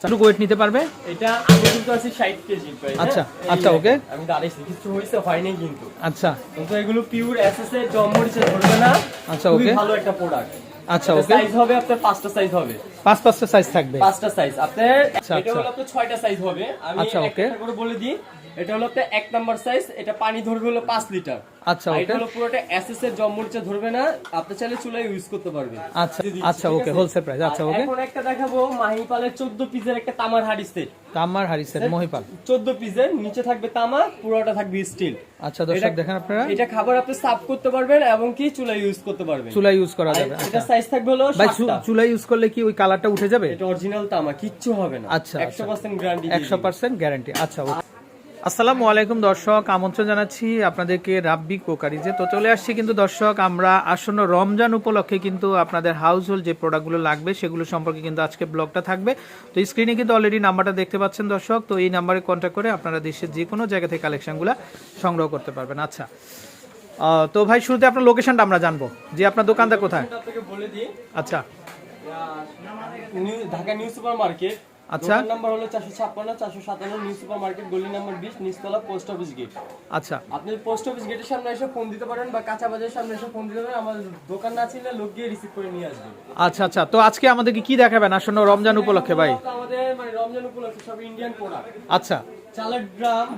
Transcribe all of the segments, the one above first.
কতটুকু ওয়েট নিতে পারবে? এটা আমি কিন্তু আছি 60 কেজি হ্যাঁ? আচ্ছা, আচ্ছা, ওকে. আমি দাঁড়িয়েছি কিছু হয়েছে হয়নি কিন্তু। আচ্ছা। কিন্তু এগুলো পিওর এসএস এর জমমরিচে ধরবে না। আচ্ছা, ওকে. ভালো একটা প্রোডাক্ট আচ্ছা ওকে। সাইজ হবে আপনার পাঁচটা সাইজ হবে। পাঁচ পাঁচটা সাইজ থাকবে। পাঁচটা সাইজ আপনার আচ্ছা, এটা হলো আচ্ছা। আপনার ছয়টা সাইজ হবে। আমি আচ্ছা. একটা করে বলে দিই। এটা হলো এক নাম্বার সাইজ এটা পানি ধরবে হলো পাঁচ লিটার। আচ্ছা এটা হলো পুরোটা এসএস এর জমমরিচে ধরবে না আপনি চাইলে চুলায় ইউজ করতে পারবেন। আচ্ছা আচ্ছা ওকে হোলসেল প্রাইস আচ্ছা ওকে। এখন একটা দেখাবো মাহিপালের 14 পিসের একটা তামার হাড়ি সেট তামার হারিসের মহিপাল। 14 পিসের নিচে থাকবে তামা পুরোটা থাকবে স্টিল আচ্ছা দর্শক দেখেন আপনারা। এটা খাবার আপনি সার্ভ করতে পারবেন এবং কি চুলা ইউজ করতে পারবেন। চুলা ইউজ করা যাবে এটা আচ্ছা। সাইজ থাকবে হলো ভাই চুলা ইউজ করলে কি ওই কালারটা উঠে যাবে? এটা অরিজিনাল তামা কিচ্ছু হবে না। আচ্ছা, আচ্ছা। 100% গ্যারান্টি একশো পার্সেন্ট গ্যারান্টি আচ্ছা ওকে। আসসালামু আলাইকুম দর্শক আমন্ত্রণ জানাচ্ছি আপনাদেরকে রাব্বি কোকারিজে। তো চলে আসছি কিন্তু দর্শক আমরা আসন্ন রমজান উপলক্ষে কিন্তু আপনাদের হাউস হোল্ড যে প্রোডাক্টগুলো লাগবে সেগুলো সম্পর্কে কিন্তু আজকে ব্লগটা থাকবে। তো স্ক্রিনে কিন্তু অলরেডি নাম্বারটা দেখতে পাচ্ছেন দর্শক তো এই নাম্বারে কন্ট্যাক্ট করে আপনারা দেশের যে কোনো জায়গা থেকে কালেকশনগুলো সংগ্রহ করতে পারবেন। আচ্ছা তো ভাই শুরুতে আপনার লোকেশনটা আমরা জানব। যে আপনার দোকানটা কোথায়? আচ্ছা। ঢাকা নিউ সুপার মার্কেট আচ্ছা। নাম্বার হলো 456 457 নিউ সুপার মার্কেট গলি নাম্বার 20 নিচতলা পোস্ট অফিস গেট আচ্ছা। আপনি পোস্ট অফিস গেটের সামনে এসে ফোন দিতে পারেন বা কাঁচা বাজারের সামনে এসে ফোন দিতে পারেন আমাদের দোকান না ছিল লোক গিয়ে রিসিভ করে নিয়ে আসবে। আচ্ছা আচ্ছা। তো আজকে আমাদেরকে কি দেখাবেন? আসন্ন রমজান উপলক্ষে ভাই। আমাদের মানে রমজান উপলক্ষে সব ইন্ডিয়ান প্রোডাক্ট আচ্ছা। চালের ড্রাম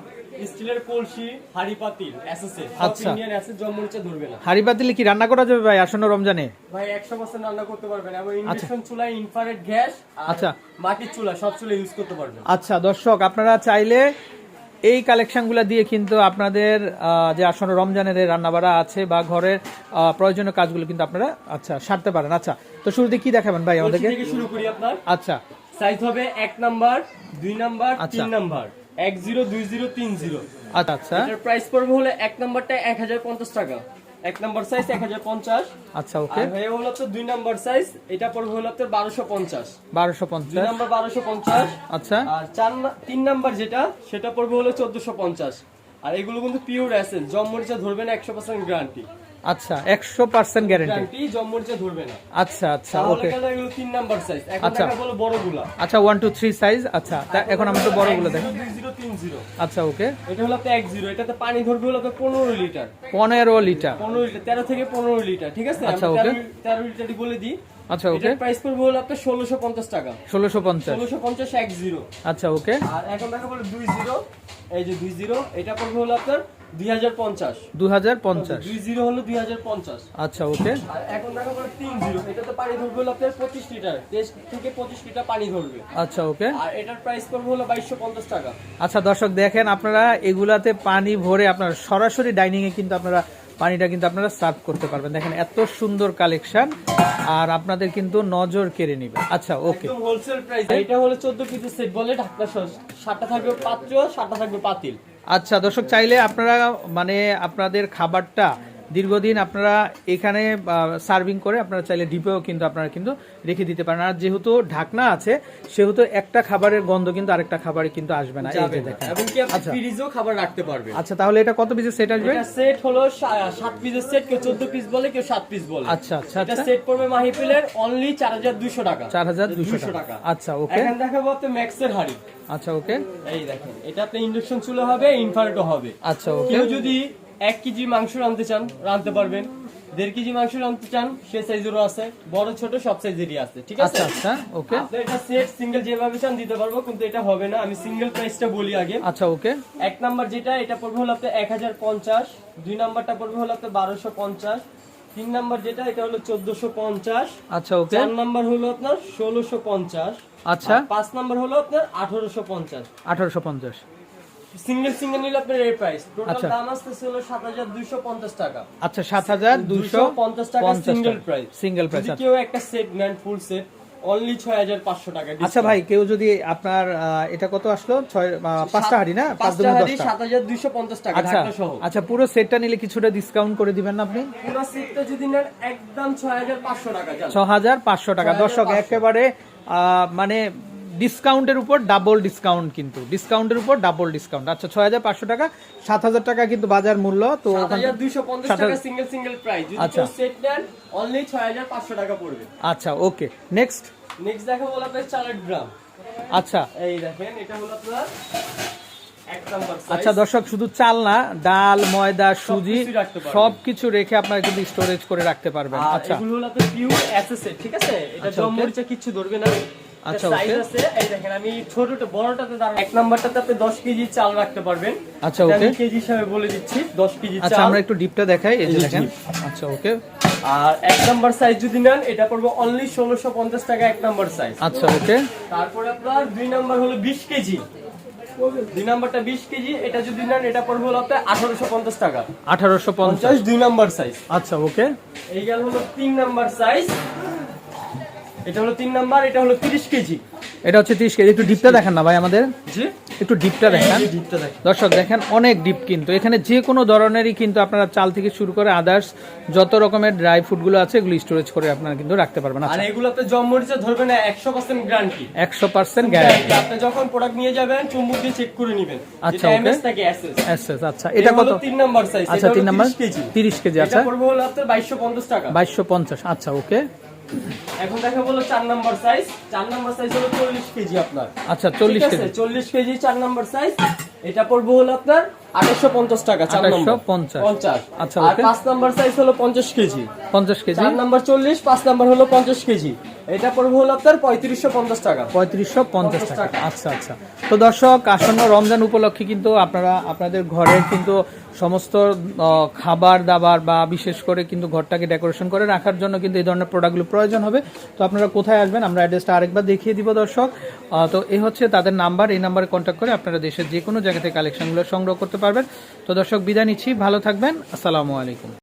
স্টিলের কলসি হাড়ি পাতিল এসএসএ আচ্ছা। ইন্ডিয়ান এসএস জম্মুরিচে ধরবে না। হাড়ি পাতিলে কি রান্না করা যাবে ভাই? আসন্ন রমজানে? ভাই 100% রান্না করতে পারবেন। এবং ইন্ডাকশন চুলা ইনফ্রারেড গ্যাস আচ্ছা। মাটির চুলা সব চুলা ইউজ করতে পারবেন। আচ্ছা দর্শক আপনারা চাইলে এই কালেকশনগুলো দিয়ে কিন্তু আপনাদের যে আসন্ন রমজানের রান্নাবাড়া আছে বা ঘরের প্রয়োজনীয় কাজগুলো কিন্তু আপনারা আচ্ছা সারতে পারেন। আচ্ছা তো শুরুতে কি দেখাবেন ভাই আমাদেরকে? শুরু করি আপনার। আচ্ছা। সাইজ হবে এক নাম্বার দুই নাম্বার আচ্ছা। তিন নাম্বার। এক জিরো দুই জিরো তিন জিরো। আচ্ছা আচ্ছা। এটার প্রাইস পড়বে হলো এক নাম্বারটা এক হাজার পঞ্চাশ টাকা। এক নাম্বার সাইজ এক হাজার পঞ্চাশ। আচ্ছা ওকে আর হলো তো দুই নাম্বার সাইজ এটা পড়বে হলো তো বারোশো পঞ্চাশ। বারোশো দুই পঞ্চাশ নাম্বার বারোশো পঞ্চাশ। আচ্ছা। আর চার তিন নাম্বার যেটা সেটা পড়বে হলো চোদ্দশো পঞ্চাশ। আর এগুলো কিন্তু পিওর অ্যাসেল জমমরিচা ধরবে না একশো পার্সেন্ট গ্যারান্টি আচ্ছা একশো পার্সেন্ট গ্যারেন্টি গ্যারান্টি জমমরিচা ধরবে না। আচ্ছা আচ্ছা ওকে গেল এগুলো তিন নাম্বার সাইজ এখন আচ্ছা। দেখা বলো বড়গুলা। আচ্ছা ওয়ান টু থ্রি সাইজ আচ্ছা তা এখন আমরা তো বড়গুলো দেখি। দুই জিরো তিন জিরো। আচ্ছা ওকে এটা হলো আপনার এক জিরো এটাতে পানি ধরবে হলো আপনার পনেরো লিটার পনেরো লিটার পনেরো লিটার তেরো থেকে পনেরো লিটার ঠিক আছে? আচ্ছা. তেরো- তেরো লিটারই বলে দিই। আচ্ছা ওকে প্রাইস পড়বে হলো আপনার ষোলোশো পঞ্চাশ টাকা। ষোলোশো পঞ্চাশ। ষোলোশো পঞ্চাশ এক জিরো আচ্ছা ওকে আর এখন দেখা বলে দুই জিরো এই যে দুই জিরো এটা পড়বে হলো আপনার দুই হাজার পঞ্চাশ। দু হাজার পঞ্চাশ। দুই জিরো হলো দুই হাজার পঞ্চাশ। আচ্ছা ওকে আর এখন দেখা বলে তিন জিরো এটাতে পানি ধরবে হলো আপনার পঁচিশ লিটার। দেশ থেকে পঁচিশ লিটার পানি ধরবে। আচ্ছা ওকে আর এটার প্রাইস পড়বে হলো বাইশশো পঞ্চাশ টাকা। আচ্ছা দর্শক দেখেন আপনারা এগুলাতে পানি ভরে আপনারা সরাসরি ডাইনিং এ কিন্তু আপনারা পানিটা কিন্তু আপনারা সার্ভ করতে পারবেন। দেখেন এত সুন্দর কালেকশন আর আপনাদের কিন্তু নজর কেড়ে নিবে। আচ্ছা ওকে। হোলসেল প্রাইস এটা হলো চোদ্দ পিসের সেট বলে ঢাকনা সহ সাতটা থাকবে পাত্র সাতটা থাকবে পাতিল। আচ্ছা দর্শক চাইলে আপনারা মানে আপনাদের খাবারটা দীর্ঘদিন আপনারা এখানে সার্ভিং করে আপনারা চাইলে ডিপেও কিন্তু আপনারা কিন্তু রেখে দিতে পারেন। আর যেহেতু ঢাকনা আছে সেহেতু একটা খাবারের গন্ধ কিন্তু আরেকটা খাবারে কিন্তু আসবে না। এই যে দেখেন। এবং কি আপনি আচ্ছা। ফ্রিজেও খাবার রাখতে পারবেন। আচ্ছা তাহলে এটা কত পিসের সেট আসবে? এটা সেট হলো সাত পিসের সেট কেউ চোদ্দ পিস বলে কেউ সাত পিস বলে। আচ্ছা আচ্ছা এটা আচ্ছা। সেট পড়বে মাহিপিলের অনলি চার হাজার দুইশো টাকা। চার হাজার দুশো টাকা। আচ্ছা ওকে। এখন দেখাবো আপনি ম্যাক্সের হাড়ি। আচ্ছা ওকে। এই দেখেন এটা আপনি ইন্ডাকশন চুলা হবে ইনফ্রারেটও হবে। আচ্ছা ওকে। কেউ যদি এক কেজি মাংস রাঁধতে চান রাঁধতে পারবেন। দেড় কেজি মাংস রাঁধতে চান সে সাইজেরও আছে। বড় ছোট সব সাইজেরই আছে ঠিক আছে? আচ্ছা আচ্ছা ওকে। আপনি এটা সেট সিঙ্গেল যেভাবে চান দিতে পারব কিন্তু এটা হবে না। আমি সিঙ্গেল প্রাইসটা বলি আগে। আচ্ছা ওকে। এক নাম্বার যেটা এটা পড়বে হলো আপনার এক হাজার পঞ্চাশ দুই নাম্বারটা পড়বে হলো আপনার বারোশো পঞ্চাশ তিন নাম্বার যেটা এটা হলো চোদ্দশো পঞ্চাশ আচ্ছা ওকে। চার নাম্বার হলো আপনার ষোলোশো পঞ্চাশ আচ্ছা। পাঁচ নাম্বার হলো আপনার আঠারোশো পঞ্চাশ। আঠারোশো পঞ্চাশ। সিঙ্গেল সিঙ্গেল নিলে আপনার এই প্রাইস টোটাল আচ্ছা। দাম আসতেছে হলো সাত হাজার দুইশো পঞ্চাশ টাকা। আচ্ছা সাত হাজার দুশো পঞ্চাশ টাকা সিঙ্গেল প্রাইস সিঙ্গেল প্রাইস যদি কেউ একটা সেট নেন ফুল সেট অনলি ছয় হাজার পাঁচশো টাকা আচ্ছা ভাই কেউ যদি আপনার এটা কত আসলো? ছয় আহ, পাঁচটা হাড়ি না? পাঁচ পাঁচটা দুগুণে হাড়ি দশটা। সাত হাজার দুইশো পঞ্চাশ টাকা আচ্ছা ঢাকা সহ আচ্ছা পুরো সেটটা নিলে কিছুটা ডিসকাউন্ট করে দিবেন না আপনি? পুরো সেটটা যদি নেন একদম ছয় হাজার পাঁচশো টাকা যান ছ হাজার পাঁচশো টাকা। দর্শক একেবারে মানে ডিসকাউন্টের উপর ডাবল ডিসকাউন্ট কিন্তু। ডিসকাউন্টের উপর ডাবল ডিসকাউন্ট আচ্ছা ছয় হাজার পাঁচশো টাকা সাত হাজার টাকা কিন্তু বাজার মূল্য তো সিঙ্গেল সিঙ্গেল প্রাইস আচ্ছা। সেট নেন অনলি ছয় হাজার পাঁচশো টাকা পড়বে। আচ্ছা ওকে নেক্সট নেক্সট দেখা বলে আপনার চালের ড্রাম আচ্ছা। এই দেখেন এটা হলো আপনার আচ্ছা দর্শক শুধু চাল না ডাল ময়দা সুজি পারবেন। সবকিছু রেখে আপনারা কিন্তু স্টোরেজ করে রাখতে পারবেন। আচ্ছা। এগুলো হলো আপনার পিওর এসএসএ ঠিক আছে? এটা আচ্ছা, কিচ্ছু ধরবে না। আচ্ছা, সাইজ আছে এই দেখেন আমি ছোটটা বড়টাতে দাঁড়ান। এক নাম্বারটাতে আপনি 10 কেজি চাল রাখতে পারবেন। আচ্ছা, এটা আমি কেজি হিসাবে বলে দিচ্ছি 10 কেজি আচ্ছা আমরা একটু ডিপটা দেখাই এই যে দেখেন। আচ্ছা ওকে। আর এক নাম্বার সাইজ যদি নেন এটা পড়বে অনলি 1650 টাকা এক নাম্বার সাইজ আচ্ছা ওকে। তারপরে আপনার দুই নাম্বার হলো 20 কেজি। দুই নাম্বারটা 20 কেজি এটা যদি নেন এটা পড়বে হলো আপনার 1850 টাকা। আঠারোশো পঞ্চাশ। দুই নাম্বার সাইজ আচ্ছা ওকে। এই গেল হলো তিন নাম্বার সাইজ এটা হলো তিন নাম্বার এটা হলো 30 কেজি। এটা হচ্ছে তিরিশ কেজি। একটু ডিপটা দেখেন না ভাই আমাদের? জি? একটু ডিপটা দেখেন। ডিপটা দেখেন। দর্শক দেখেন অনেক ডিপ কিন্তু। এখানে যে কোনো ধরনেরই কিন্তু আপনারা চাল থেকে শুরু করে আদার্স যত রকমের ড্রাই ফ্রুটগুলো আছে এগুলো স্টোরেজ করে আপনারা কিন্তু রাখতে পারবেন। আর আচ্ছা। এগুলো আপনি জম মরিচা ধরবে না একশো পার্সেন্ট গ্যারান্টি একশো পার্সেন্ট গ্যারান্টি আপনি যখন প্রোডাক্ট নিয়ে যাবেন চুম্বক দিয়ে চেক করে নেবেন। আচ্ছা, এমএস থাকে এসএস আচ্ছা। এটা কত? তিন নাম্বার সাইজ আচ্ছা তিন নাম্বার? কেজি। তিরিশ কেজি এটা আচ্ছা। পড়বে হলো আপনার বাইশশো পঞ্চাশ টাকা। বাইশশো পঞ্চাশ আচ্ছা ওকে এখন দেখা বলো চার নাম্বার সাইজ চার নাম্বার সাইজ হলো চল্লিশ কেজি আপনার। আচ্ছা চল্লিশ কেজি। চল্লিশ কেজি চার নাম্বার সাইজ এটা পড়বে হলো আপনার আঠাশশো পঞ্চাশ টাকা চার নাম্বার। 2850 পঞ্চাশ। আচ্ছা, আর পাঁচ নাম্বার সাইজ হলো পঞ্চাশ কেজি। পঞ্চাশ কেজি। চার নাম্বার চল্লিশ পাঁচ নাম্বার হলো পঞ্চাশ কেজি। এটা পড়বে হলো আপনার পঁয়ত্রিশশো পঞ্চাশ টাকা। পঁয়ত্রিশশো পঞ্চাশ টাকা। টাকা। আচ্ছা আচ্ছা। তো দর্শক আসন্ন রমজান উপলক্ষে কিন্তু আপনারা আপনাদের ঘরের কিন্তু সমস্ত খাবার দাবার বা বিশেষ করে কিন্তু ঘরটাকে ডেকোরেশন করে রাখার জন্য কিন্তু এই ধরনের প্রোডাক্টগুলো প্রয়োজন হবে। তো আপনারা কোথায় আসবেন? আমরা অ্যাড্রেসটা আরেকবার দেখিয়ে দিব দর্শক। তো এই হচ্ছে তাদের নাম্বার। এই নাম্বারে কন্ট্যাক্ট করে আপনারা দেশের যে কোনো জায়গা থেকে কালেকশনগুলো সংগ্রহ করতে পারবেন। তো দর্শক বিদায় নিচ্ছি। ভালো থাকবেন। আসসালামু আলাইকুম।